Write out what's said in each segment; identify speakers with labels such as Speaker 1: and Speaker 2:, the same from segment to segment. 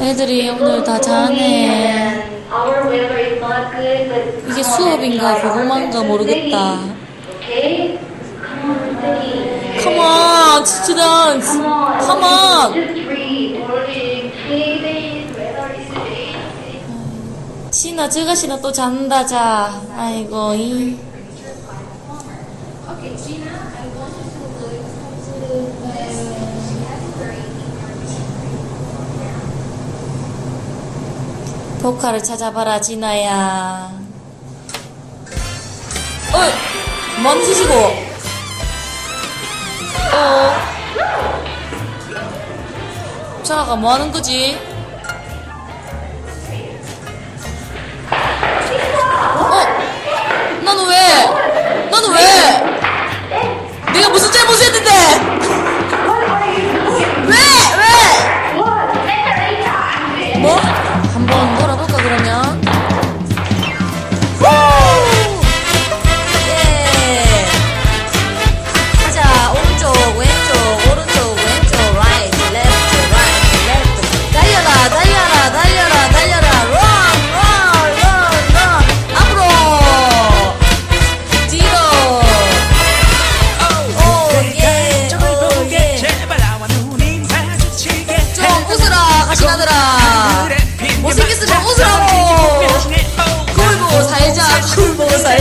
Speaker 1: 애들이 오늘 다 자네. 이게 수업인가 고구마인가 모르겠다.
Speaker 2: Come on, students.
Speaker 1: Come on. 시나 저것이나 또 잔다 자. 아이고 이. 포카를 찾아봐라, 진아야. 어, 뭔 짓이고? 어. 자가 뭐 하는 거지? 어? 너는 왜? 너는 왜?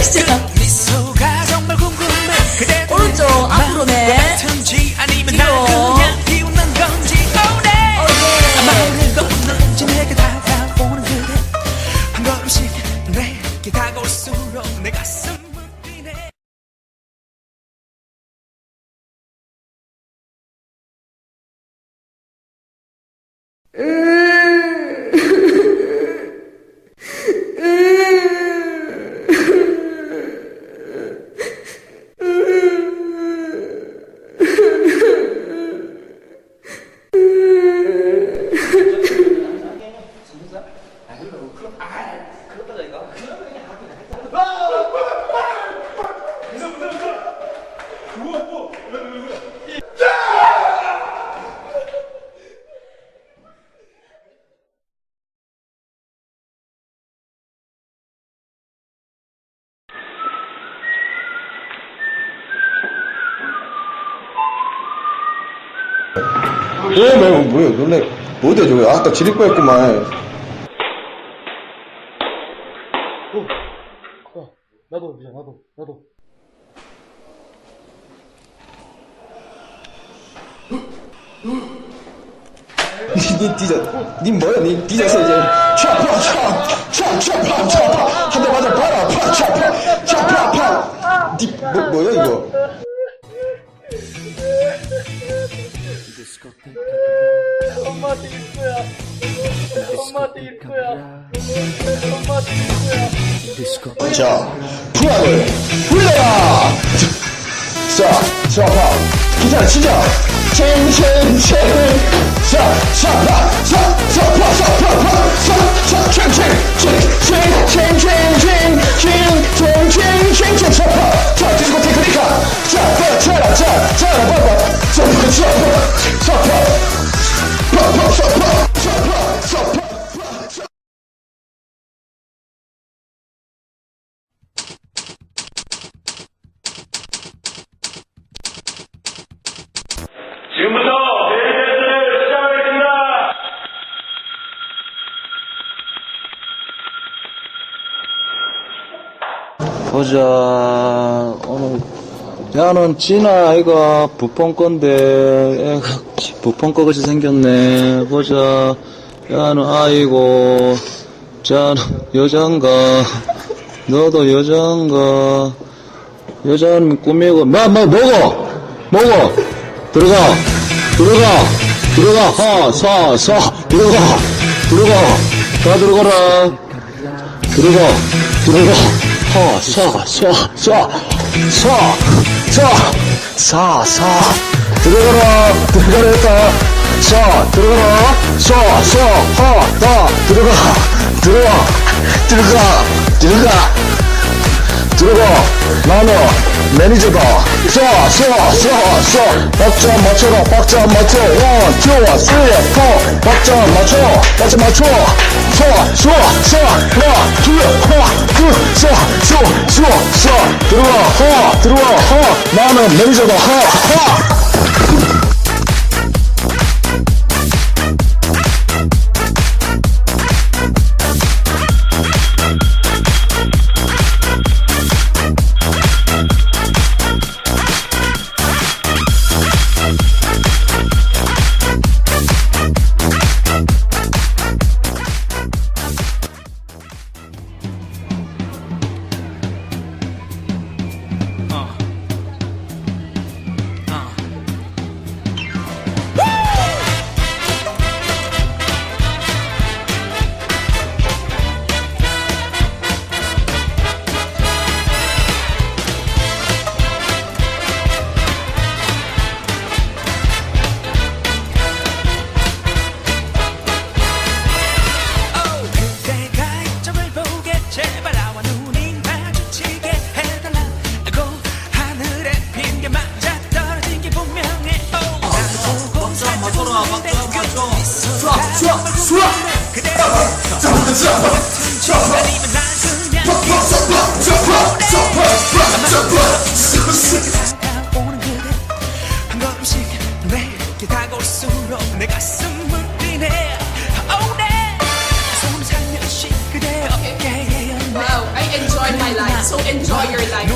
Speaker 3: 보이시죠?
Speaker 1: 오른쪽 앞으로네. 뒤로.
Speaker 3: 다가올수록 내 가슴 Yeah.
Speaker 4: 왜 말고 뭐야 놀래? 어디야 저거 아까 지릴 뻔했구만. 나도 미안 나도 나도. 니 뒤져 니 뭐야? 니 뒤져서 이제. 촥촥촥촥촥촥한대 맞아 봐라 팍촥팍촥팍팍 니 뭐, 뭐야 이거
Speaker 5: 디스코테카 엄마 디스코야 엄마 디스코야 엄마 디스코야
Speaker 4: 자 프락을 불러라 자 트라파 기타 치자 챙챙챙
Speaker 6: 지금부터 시작하겠습니다.
Speaker 7: 보자. 오늘 야는 진아 아이가 부폰 건데 애가 부폰 거같이 생겼네. 보자. 야는 아이고 자는 여잔가. 너도 여잔가. 여자는 꾸미고 마 마 먹어! 먹어 들어가. 들어가. 들어가. 하사사. 들어가. 들어가. 다 들어가라. 들어가, 들어가, 하, 사, 사, 사, 사, 사, 사, 사, 들어가라, 했다. 사, 들어가라, 사, 사, 하, 다, 들어가, 들어가, 들어가, 들어가,
Speaker 4: 들어가 나는 매니저다 쏴쏴쏴쏴. 박자 맞춰라. 박자 맞춰. 원, 투, 쓰리, 포. 박자 맞춰. 박자 맞춰. 쏴쏴쏴. 하나 둘 하나 둘쏴쏴쏴쏴. 들어가 하 들어가 하 나는 매니저다. 하하
Speaker 3: 다가올수록 I enjoy my life so enjoy your life.